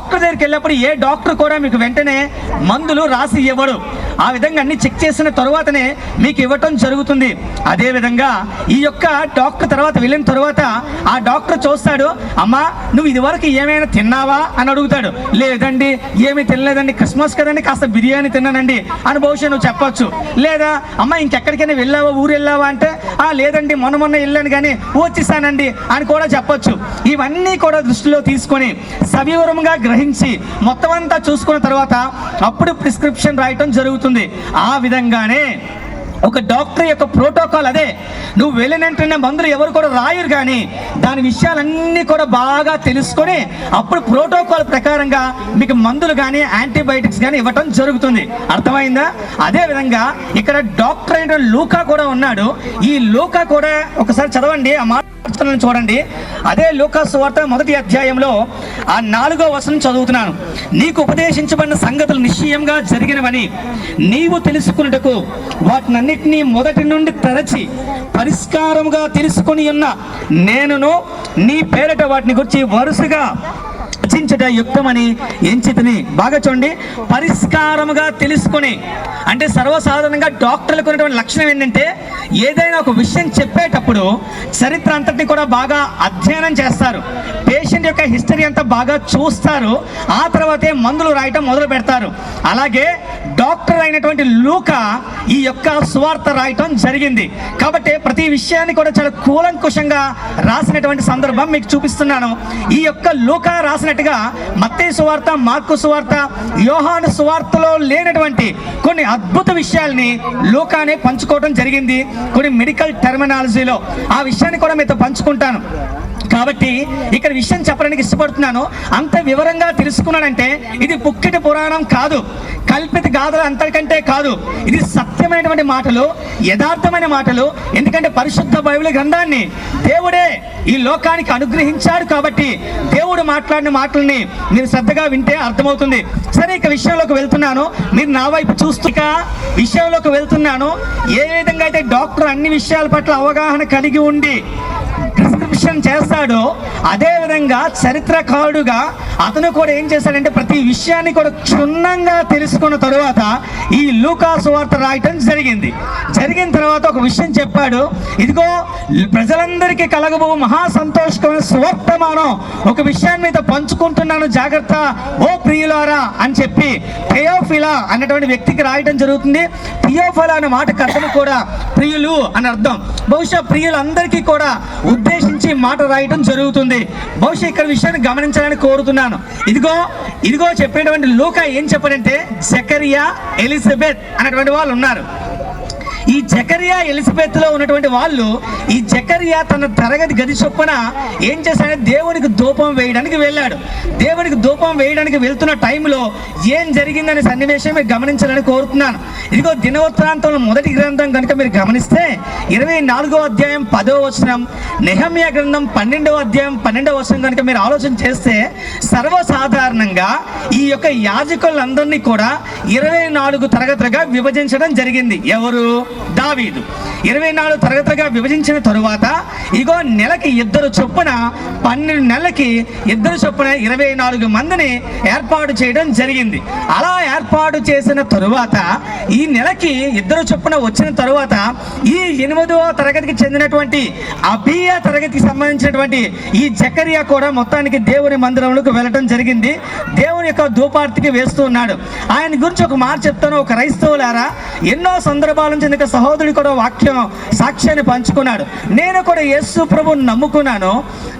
Doctor దగ్గరికి వెళ్ళినప్పుడు ఏ doctor కూడా మీకు వెంటనే మందులు రాసి ఇవ్వడు. ఆ విధంగా అన్ని చెక్ చేసిన తరువాతనే మీకు ఇవ్వటం జరుగుతుంది. అదేవిధంగా ఈ యొక్క డాక్టర్ తర్వాత వెళ్ళిన తర్వాత ఆ డాక్టర్ చూస్తాడు అమ్మా నువ్వు ఇదివరకు ఏమైనా తిన్నావా? అని అడుగుతాడు. లేదండి ఏమీ తినలేదండి క్రిస్మస్ కదండి కాస్త బిర్యానీ తిన్నానండి అని బహుశా నువ్వు చెప్పొచ్చు. లేదా అమ్మ ఇంకెక్కడికైనా వెళ్ళావా ఊరు వెళ్ళావా? అంటే ఆ లేదండి మొన్న మొన్న వెళ్ళాను కానీ వచ్చేసానండి అని కూడా చెప్పొచ్చు. ఇవన్నీ కూడా దృష్టిలో తీసుకొని సవివరంగా గ్రహించి మొత్తం అంతా చూసుకున్న తర్వాత అప్పుడు ప్రిస్క్రిప్షన్ రాయటం జరుగుతుంది. ఆ విధంగానే ఒక డాక్టర్ యొక్క ప్రోటోకాల్ అదే. నువ్వు వెళ్ళిన వెంటనే మందులు ఎవరు కూడా రాయరు కానీ దాని విషయాలన్నీ కూడా బాగా తెలుసుకొని అప్పుడు ప్రోటోకాల్ ప్రకారంగా మీకు మందులు కానీ యాంటీబయాటిక్స్ కానీ ఇవ్వటం జరుగుతుంది. అర్థమైందా? అదే విధంగా ఇక్కడ డాక్టర్ అయిన లూకా కూడా ఉన్నాడు. ఈ లూకా కూడా ఒకసారి చదవండి. ఆ మాట చూడండి. అదే లూకాసు వార్త మొదటి అధ్యాయంలో ఆ నాలుగో వచనం చదువుతున్నాను. నీకు ఉపదేశించబడిన సంగతులు నిశ్చయంగా జరిగినవని. నీవు తెలుసుకున్నటకు వాటినన్నిటినీ మొదటి నుండి తరచి పరిష్కారముగా తెలుసుకుని ఉన్న నేనును నీ పేరట వాటిని గురించి వరుసగా రచించట యుక్తమని ఎంచితిని. బాగా చూడండి. పరిష్కారముగా తెలుసుకొని అంటే సర్వసాధారణంగా డాక్టర్లకు ఉన్నటువంటి లక్షణం ఏంటంటే ఏదైనా ఒక విషయం చెప్పేటప్పుడు చరిత్ర అంతటిని కూడా బాగా అధ్యయనం చేస్తారు. పేషెంట్ యొక్క హిస్టరీ అంతా బాగా చూస్తారు. ఆ తర్వాతే మందులు రాయటం మొదలు పెడతారు. అలాగే డాక్టర్ అయినటువంటి లూక ఈ యొక్క సువార్త రాయటం జరిగింది. కాబట్టి ప్రతి విషయాన్ని కూడా చాలా కూలంకుషంగా రాసినటువంటి సందర్భం మీకు చూపిస్తున్నాను. ఈ యొక్క లూక రాసినట్టుగా మత్తే సువార్త మార్కు సువార్త యోహాను సువార్తలో లేనటువంటి కొన్ని అద్భుత విషయాల్ని లూకానే పంచుకోవడం జరిగింది. కొన్ని మెడికల్ టెర్మినాలజీలో ఆ విషయాన్ని కూడా మీతో పంచుకుంటాను. కాబట్టి ఇక్కడ విషయం చెప్పడానికి ఇష్టపడుతున్నాను. అంత వివరంగా తెలుసుకున్నానంటే ఇది పుక్కిటి పురాణం కాదు. కల్పిత గాథలు అంతకంటే కాదు ఇది సత్యమైనటువంటి మాటలు యథార్థమైన మాటలు. ఎందుకంటే పరిశుద్ధ బైబిల్ గ్రంథాన్ని దేవుడే ఈ లోకానికి అనుగ్రహించాడు కాబట్టి దేవుడు మాట్లాడిన మాటల్ని మీరు శ్రద్ధగా వింటే అర్థమవుతుంది. సరే ఇక విషయంలోకి వెళ్తున్నాను. మీరు నా వైపు చూస్తుక విషయంలోకి వెళ్తున్నాను. ఏ విధంగా అయితే డాక్టర్ అన్ని విషయాల పట్ల అవగాహన కలిగి ఉండి విషయం చేస్తాడో అదేవిధంగా చరిత్రకారుడుగా అతను కూడా ఏం చేశాడంటే ప్రతి విషయాన్ని కూడా క్షుణ్ణంగా తెలుసుకున్న తరువాత ఈ లూకాసు వార్త రాయటం జరిగింది. జరిగిన తర్వాత ఒక విషయం చెప్పాడు. ఇదిగో ప్రజలందరికీ కలగబో మహా సంతోషకమైన సువర్తమానం. ఒక విషయాన్ని మీద పంచుకుంటున్నాను జాగ్రత్త. ఓ ప్రియులారా అని చెప్పి థియోఫిలా అన్నటువంటి వ్యక్తికి రాయటం జరుగుతుంది. థియోఫిలా అనే మాట కథను కూడా ప్రియులు అని అర్థం. బహుశా ప్రియులందరికీ కూడా ఉద్దేశం ఉద్దేశించి మాట రాయటం జరుగుతుంది. బహుశా ఇక్కడ విషయాన్ని గమనించాలని కోరుతున్నాను. ఇదిగో ఇదిగో చెప్పినటువంటి లూక ఏం చెప్పాడంటే జకరియా ఎలిజబెత్ అనేటువంటి వాళ్ళు ఉన్నారు. ఈ జకరియా ఎలిజబెత్లో ఉన్నటువంటి వాళ్ళు ఈ జకరియా తన తరగతి గది చొప్పున ఏం చేశాడంటే దేవునికి ధూపం వేయడానికి వెళ్ళాడు. దేవునికి ధూపం వేయడానికి వెళ్తున్న టైంలో ఏం జరిగిందనే సన్నివేశం మీరు గమనించాలని కోరుతున్నాను. ఇదిగో దినవృత్తాంతంలో మొదటి గ్రంథం కనుక మీరు గమనిస్తే ఇరవై నాలుగో అధ్యాయం పదో వచనం నెహమ్య గ్రంథం పన్నెండవ అధ్యాయం పన్నెండవ వచనం కనుక మీరు ఆలోచన చేస్తే సర్వసాధారణంగా ఈ యొక్క యాజకులందరినీ కూడా ఇరవై నాలుగు తరగతులుగా విభజించడం జరిగింది. ఎవరు? దావీదు. ఇరవై నాలుగు తరగతిగా విభజించిన తరువాత ఇగో నెలకి ఇద్దరు చొప్పున పన్నెండు నెలలకి ఇద్దరు చొప్పున ఇరవై నాలుగు మందిని ఏర్పాటు చేయడం జరిగింది. అలా ఏర్పాటు చేసిన తరువాత ఈ నెలకి ఇద్దరు చొప్పున వచ్చిన తరువాత ఈ ఎనిమిదవ తరగతికి చెందినటువంటి అబియా తరగతికి సంబంధించినటువంటి ఈ జకరియా కూడా మొత్తానికి దేవుని మందిరంలోకి వెళ్ళటం జరిగింది. దేవుని యొక్క ధూపార్తికి వేస్తూ ఉన్నాడు. ఆయన గురించి ఒక మాట చెప్తాను. ఒక క్రైస్తవులారా ఎన్నో సందర్భాల నుంచి ఇంకా సహోదరుడు కూడా వాక్యం సాక్ష్యాన్ని పంచుకున్నాడు. నేను కూడా యేసు ప్రభుని నమ్ముకున్నాను.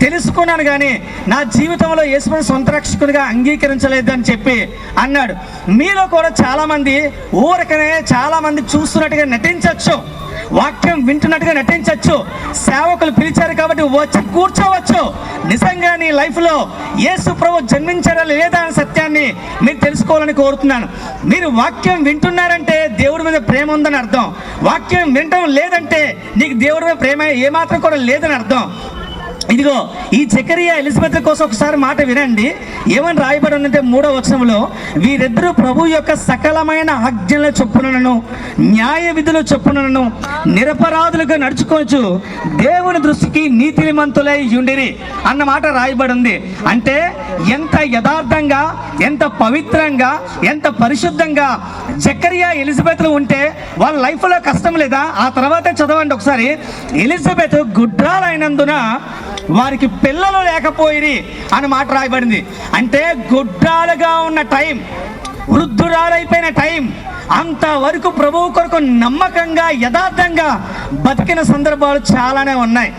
తెలుసుకున్నాను కానీ నా జీవితంలో యేసుని సొంత రక్షకునిగా అంగీకరించలేదు అని చెప్పి అన్నాడు. మీలో కూడా చాలామంది ఊరకనే చాలామంది చూస్తున్నట్టుగా నటించవచ్చు వాక్యం వింటున్నట్టుగా నటించవచ్చు. సేవకులు పిలిచారు కాబట్టి వచ్చి కూర్చోవచ్చు. నిజంగా నీ లైఫ్లో యేసు ప్రభు జన్మించారా లేదా అనే సత్యాన్ని మీరు తెలుసుకోవాలని కోరుతున్నాను. మీరు వాక్యం వింటున్నారంటే దేవుడి మీద ప్రేమ ఉందని అర్థం. వాక్యం వినటం లేదంటే నీకు దేవుడి మీద ప్రేమ ఏమాత్రం కూడా లేదని అర్థం. ఇదిగో ఈ జకరియా ఎలిజబెత్ కోసం ఒకసారి మాట వినండి. ఏమని రాయబడి ఉన్నదే మూడో వచనంలో? వీరిద్దరూ ప్రభు యొక్క సకలమైన ఆజ్ఞల చొప్పునను న్యాయ విధుల చొప్పునను నిరపరాధులుగా నడుచుకోవచ్చు దేవుని దృష్టికి నీతిమంతులై ఉండిరి అన్న మాట రాయబడి ఉంది. అంటే ఎంత యథార్థంగా ఎంత పవిత్రంగా ఎంత పరిశుద్ధంగా జకరియా ఎలిజబెత్లు ఉంటే వాళ్ళ లైఫ్లో కష్టం లేదా? ఆ తర్వాతే చదవండి ఒకసారి. ఎలిజబెత్ గుడ్రాలైనందున వారికి పిల్లలు లేకపోయిరి అని మాట రాయబడింది. అంటే గుడ్రాలుగా ఉన్న టైం వృద్ధురాలైపోయిన టైం అంతవరకు ప్రభువు కొరకు నమ్మకంగా యథార్థంగా బతికిన సందర్భాలు చాలానే ఉన్నాయి.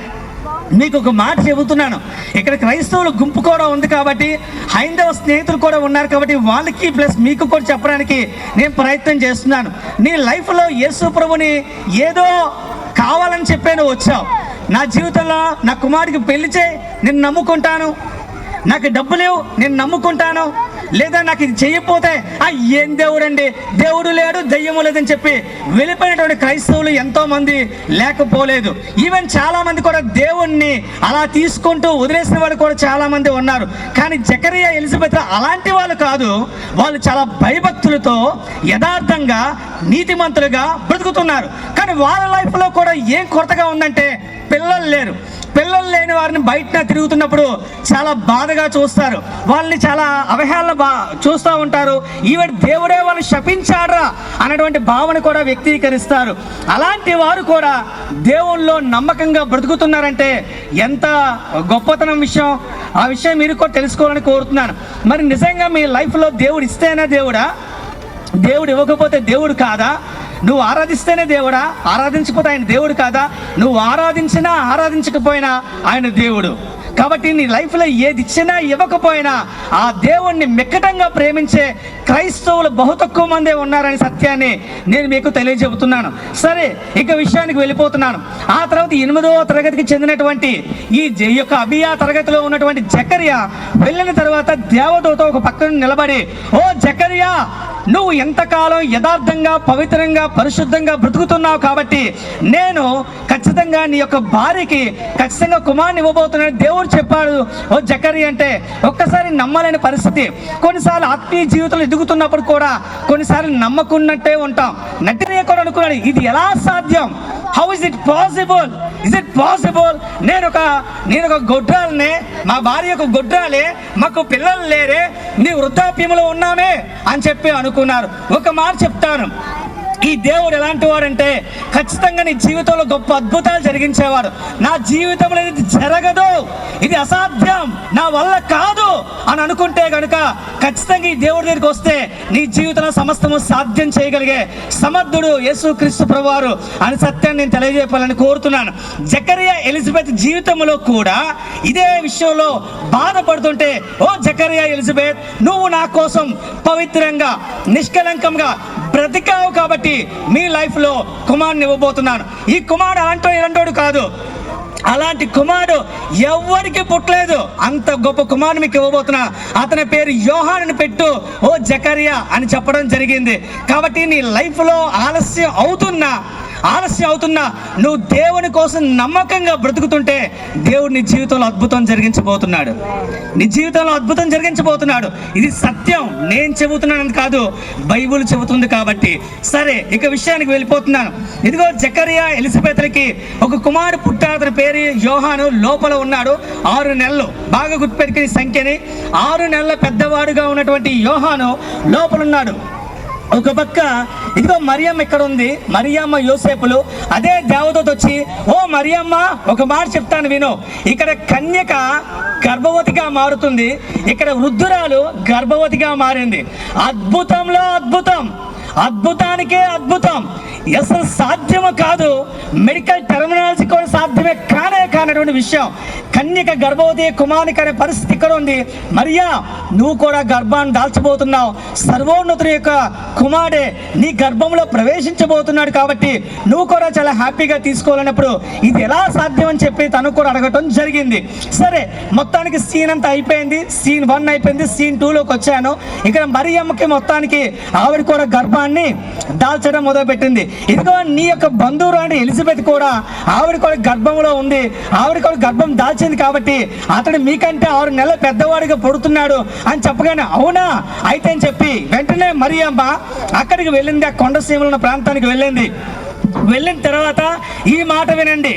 మీకు ఒక మాట చెబుతున్నాను. ఇక్కడ క్రైస్తవుల గుంపు కూడా ఉంది కాబట్టి హైందవ స్నేహితులు కూడా ఉన్నారు కాబట్టి వాళ్ళకి ప్లస్ మీకు కూడా చెప్పడానికి నేను ప్రయత్నం చేస్తున్నాను. నీ లైఫ్లో యేసు ప్రభుని ఏదో కావాలని చెప్పే నువ్వు వచ్చావు. నా జీవితంలో నా కుమారుడికి పెళ్ళి చేయి నేను నమ్ముకుంటాను. నాకు డబ్బు లేవు నేను నమ్ముకుంటాను. లేదా నాకు ఇది చేయకపోతే ఆ ఏం దేవుడండి? దేవుడు లేడు దయ్యము లేదని చెప్పి వెళ్ళిపోయినటువంటి క్రైస్తవులు ఎంతో మంది లేకపోలేదు. ఈవెన్ చాలా మంది కూడా దేవుణ్ణి అలా తీసుకుంటూ వదిలేసిన వాళ్ళు కూడా చాలా మంది ఉన్నారు. కానీ జకరియా ఎలిజబెత్ అలాంటి వాళ్ళు కాదు. వాళ్ళు చాలా భయభక్తులతో యథార్థంగా నీతిమంతులుగా బ్రతుకుతున్నారు. కానీ వాళ్ళ లైఫ్లో కూడా ఏం కొరతగా ఉందంటే పిల్లలు లేరు. పిల్లలు లేని వారిని బయట తిరుగుతున్నప్పుడు చాలా బాధగా చూస్తారు. వాళ్ళని చాలా అవహేళన బా చూస్తూ ఉంటారు. ఈవెన్ దేవుడే వాళ్ళు శపించాడ్రా అన్నటువంటి భావన కూడా వ్యక్తీకరిస్తారు. అలాంటి వారు కూడా దేవుల్లో నమ్మకంగా బ్రతుకుతున్నారంటే ఎంత గొప్పతనం విషయం. ఆ విషయం మీరు కూడా తెలుసుకోవాలని కోరుతున్నాను. మరి నిజంగా మీ లైఫ్లో దేవుడు ఇస్తేనే దేవుడా? దేవుడు ఇవ్వకపోతే దేవుడు కాదా? నువ్వు ఆరాధిస్తేనే దేవుడా? ఆరాధించకపోతే ఆయన దేవుడు కాదా? నువ్వు ఆరాధించినా ఆరాధించకపోయినా ఆయన దేవుడు. కాబట్టి నీ లైఫ్లో ఏది ఇచ్చినా ఇవ్వకపోయినా ఆ దేవుణ్ణి మెక్కటంగా ప్రేమించే క్రైస్తవులు బహు తక్కువ మందే ఉన్నారనే సత్యాన్ని నేను మీకు తెలియజెబుతున్నాను. సరే ఇక విషయానికి వెళ్ళిపోతున్నాను. ఆ తర్వాత ఎనిమిదవ తరగతికి చెందినటువంటి ఈ యొక్క అభియా తరగతిలో ఉన్నటువంటి జకరియా వెళ్ళిన తర్వాత దేవదూత ఒక పక్కన నిలబడి ఓ జకరియా నువ్వు ఎంతకాలం యథార్థంగా పవిత్రంగా పరిశుద్ధంగా బ్రతుకుతున్నావు కాబట్టి నేను ఖచ్చితంగా నీ యొక్క భార్యకి ఖచ్చితంగా కుమారుని ఇవ్వబోతున్నాను దేవుడు చెప్పాడు. ఓ జకరి అంటే ఒక్కసారి నమ్మలేని పరిస్థితి. కొన్నిసార్లు ఆత్మీయ జీవితంలో ఎదుగుతున్నప్పుడు కూడా కొన్నిసార్లు నమ్మకున్నట్టే ఉంటాం. నటినే కూడా అనుకున్నాడు ఇది ఎలా సాధ్యం? How is it possible is it possible నేను ఒక నేను ఒక గొడ్రాలనే మా భార్య ఒక గొడ్రాలే మాకు పిల్లలు లేరే నీ వృద్ధాప్యంలో ఉన్నామే అని చెప్పి అనుకున్నారు. ఒక మాట చెప్తాను. ఈ దేవుడు ఎలాంటి వాడంటే ఖచ్చితంగా నీ జీవితంలో గొప్ప అద్భుతాలు జరిగించేవాడు. నా జీవితంలో ఇది జరగదు. ఇది అసాధ్యం. నా వల్ల కాదు అని అనుకుంటే కనుక ఖచ్చితంగా ఈ దేవుడి దగ్గరికి వస్తే నీ జీవితంలో సమస్తము సాధ్యం చేయగలిగే సమర్థుడు యేసు క్రీస్తు ప్రభువారు అని సత్యాన్ని నేను తెలియజేయాలని కోరుతున్నాను. జకరియా ఎలిజబెత్ జీవితంలో కూడా ఇదే విషయంలో బాధపడుతుంటే ఓ జకరియా ఎలిజబెత్ నువ్వు నా కోసం పవిత్రంగా నిష్కలంకంగా బ్రతికావు కాబట్టి మీ లైఫ్లో కుమారుని ఇవ్వబోతున్నాను. ఈ కుమారుడు అలాంటి ఇలాంటోడు కాదు. అలాంటి కుమారుడు ఎవరికి పుట్టలేదు. అంత గొప్ప కుమారుడు మీకు ఇవ్వబోతున్నా. అతని పేరు యోహాను పెట్టు ఓ జకరియా అని చెప్పడం జరిగింది. కాబట్టి నీ లైఫ్లో ఆలస్యం అవుతున్నా. ఆలస్యం అవుతున్నా నువ్వు దేవుని కోసం నమ్మకంగా బ్రతుకుతుంటే దేవుడు నీ జీవితంలో అద్భుతం జరిగించబోతున్నాడు. నీ జీవితంలో అద్భుతం జరిగించబోతున్నాడు. ఇది సత్యం. నేను చెబుతున్నాను కాదు బైబుల్ చెబుతుంది కాబట్టి. సరే ఇక విషయానికి వెళ్ళిపోతున్నాను. ఇదిగో జకరియా ఎలిజబెత్లకి ఒక కుమారుడు పుట్టాతని అతని పేరు యోహాను. లోపల ఉన్నాడు ఆరు నెలలు. బాగా గుర్తుపెట్టుకుని సంఖ్యని. ఆరు నెలల పెద్దవాడుగా ఉన్నటువంటి యోహాను లోపల ఉన్నాడు. ఒక పక్క ఇదిగో మరియమ్మ ఇక్కడ ఉంది. మరియమ్మ యోసేపులు అదే దేవదూత వచ్చి ఓ మరియమ్మ ఒక మాట చెప్తాను విను. ఇక్కడ కన్యక గర్భవతిగా మారుతుంది. ఇక్కడ వృద్ధురాలు గర్భవతిగా మారింది. అద్భుతంలో అద్భుతం. అద్భుతానికే అద్భుతం. అసలు సాధ్యము కాదు. మెడికల్ టెర్మినాలజీ కూడా సాధ్యమే కానే కానటువంటి విషయం. కన్యక గర్భవతి కుమారునికి అనే పరిస్థితి ఇక్కడ ఉంది. మరియా నువ్వు కూడా గర్భాన్ని దాల్చబోతున్నావు. సర్వోన్నతుని యొక్క కుమారుడే నీ గర్భంలో ప్రవేశించబోతున్నాడు కాబట్టి నువ్వు కూడా చాలా హ్యాపీగా తీసుకోవాలన్నప్పుడు ఇది ఎలా సాధ్యం అని చెప్పి తను కూడా అడగటం జరిగింది. సరే మొత్తానికి సీన్ అంతా అయిపోయింది. సీన్ వన్ అయిపోయింది. సీన్ టూలోకి వచ్చాను. ఇక్కడ మరియమ్మకి మొత్తానికి ఆవిడ కూడా గర్భాన్ని గర్భాన్ని దాల్చడం మొదలుపెట్టింది. ఇదిగో నీ యొక్క బంధువులు అంటే ఎలిజబెత్ కూడా ఆవిడ కూడా గర్భంలో ఉంది. ఆవిడ కూడా గర్భం దాల్చింది కాబట్టి అతడు మీకంటే ఆరు నెలల పెద్దవాడిగా పుడుతున్నాడు అని చెప్పగానే అవునా? అయితే అని చెప్పి వెంటనే మరియమ్మ అక్కడికి వెళ్ళింది. ఆ కొండసీమలు ఉన్న ప్రాంతానికి వెళ్ళింది. వెళ్ళిన తర్వాత ఈ మాట వినండి.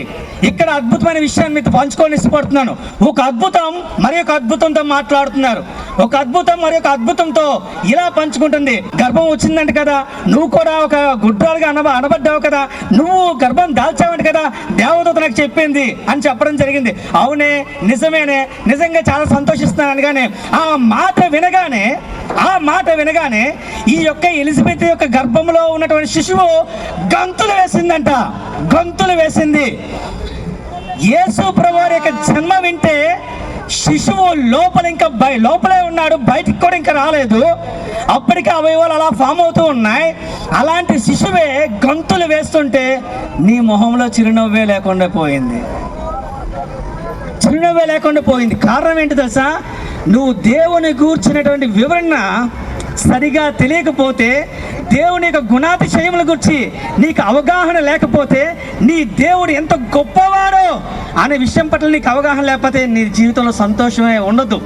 ఇక్కడ అద్భుతమైన విషయాన్ని మీతో పంచుకొని ఇష్టపడుతున్నాను. ఒక అద్భుతం మరి ఒక అద్భుతంతో మాట్లాడుతున్నారు. ఒక అద్భుతం మరి ఒక అద్భుతంతో ఇలా పంచుకుంటుంది. గర్భం వచ్చిందంట కదా నువ్వు కూడా ఒక గుడ్రాలుగా అనబ అనబడ్డావు కదా నువ్వు గర్భం దాల్చావంట కదా దేవదూత నాకు చెప్పింది అని చెప్పడం జరిగింది. అవునే నిజమేనే నిజంగా చాలా సంతోషిస్తున్నాను అనగానే ఆ మాట వినగానే ఆ మాట వినగానే ఈ యొక్క ఎలిజబెత్ యొక్క గర్భంలో ఉన్నటువంటి శిశువు గంతులు వేసిందంట గంతులు వేసింది. యేసు ప్రభువారి యొక్క జన్మ వింటే శిశువు లోపల ఇంకా బయ లోపలే ఉన్నాడు బయటికి కూడా ఇంకా రాలేదు. అప్పటికే అవయవాలు అలా ఫామ్ అవుతూ ఉన్నాయి. అలాంటి శిశువే గంతులు వేస్తుంటే నీ మొహంలో చిరునవ్వే లేకుండా పోయింది. చిరునవ్వే లేకుండా పోయింది. కారణం ఏంటి తెలుసా? నువ్వు దేవుని గూర్చినటువంటి వివరణ సరిగా తెలియకపోతే దేవుని యొక్క గుణాతిశయముల గురించి నీకు అవగాహన లేకపోతే నీ దేవుడు ఎంత గొప్పవాడో అనే విషయం పట్ల నీకు అవగాహన లేకపోతే నీ జీవితంలో సంతోషమే ఉండదు.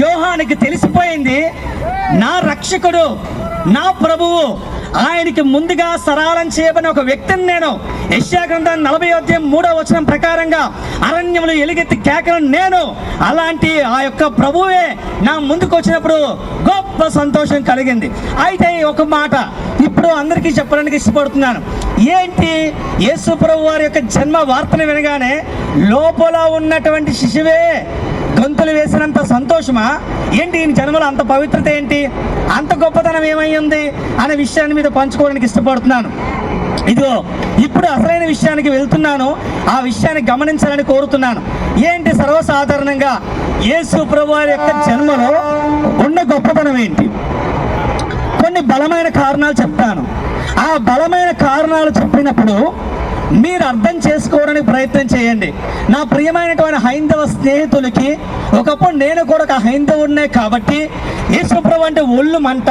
యోహానికి తెలిసిపోయింది నా రక్షకుడు నా ప్రభువు ఆయనకి ముందుగా సరాలం చేయబడిన ఒక వ్యక్తిని నేను యెషయా గ్రంథం నలభై అధ్యాయం మూడో వచనం ప్రకారంగా అరణ్యములు ఎలుగెత్తి కేకలను నేను అలాంటి ఆ యొక్క ప్రభువే నా ముందుకు వచ్చినప్పుడు గొప్ప సంతోషం కలిగింది. అయితే ఒక మాట ఇప్పుడు అందరికీ చెప్పడానికి ఇష్టపడుతున్నాను. ఏంటి? యేసు ప్రభు వారి యొక్క జన్మ వార్తను వినగానే లోపల ఉన్నటువంటి శిశువే గొంతులు వేసినంత సంతోషమా? ఏంటి ఈయన జన్మలో అంత పవిత్రత ఏంటి? అంత గొప్పతనం ఏమై ఉంది అనే విషయాన్ని మీద పంచుకోవడానికి ఇష్టపడుతున్నాను. ఇదిగో ఇప్పుడు అసలైన విషయానికి వెళ్తున్నాను. ఆ విషయాన్ని గమనించాలని కోరుతున్నాను. ఏంటి సర్వసాధారణంగా యేసు ప్రభు వారి యొక్క జన్మలో ఉన్న గొప్పతనం ఏంటి? కొన్ని బలమైన కారణాలు చెప్తాను. ఆ బలమైన కారణాలు చెప్పినప్పుడు మీరు అర్థం చేసుకోవడానికి ప్రయత్నం చేయండి. నా ప్రియమైనటువంటి హైందవ స్నేహితులకి ఒకప్పుడు నేను కూడా ఒక హైందవుడినే కాబట్టి యేసుప్రభు అంటే ఒళ్ళు మంట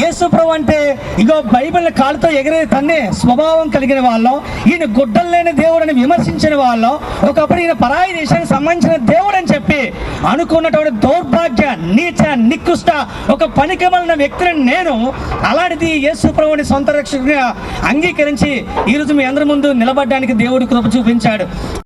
యేసుప్రభు అంటే ఇగో బైబిల్ కాళ్ళతో ఎగిరే తన్నే స్వభావం కలిగిన వాళ్ళం. ఈయన గుడ్డలు లేని దేవుడని విమర్శించిన వాళ్ళం. ఒకప్పుడు ఈయన పరాయి దేశానికి సంబంధించిన దేవుడు అని చెప్పి అనుకున్నటువంటి దౌర్భాగ్య నీచ నికృష్ట ఒక పనికమలిన వ్యక్తిని నేను అలాంటిది యేసుప్రభుని సొంత రక్షకుడిగా అంగీకరించి ఈరోజు మీ అందరి ముందు నిలబడడానికి దేవుడు కృప చూపించాడు.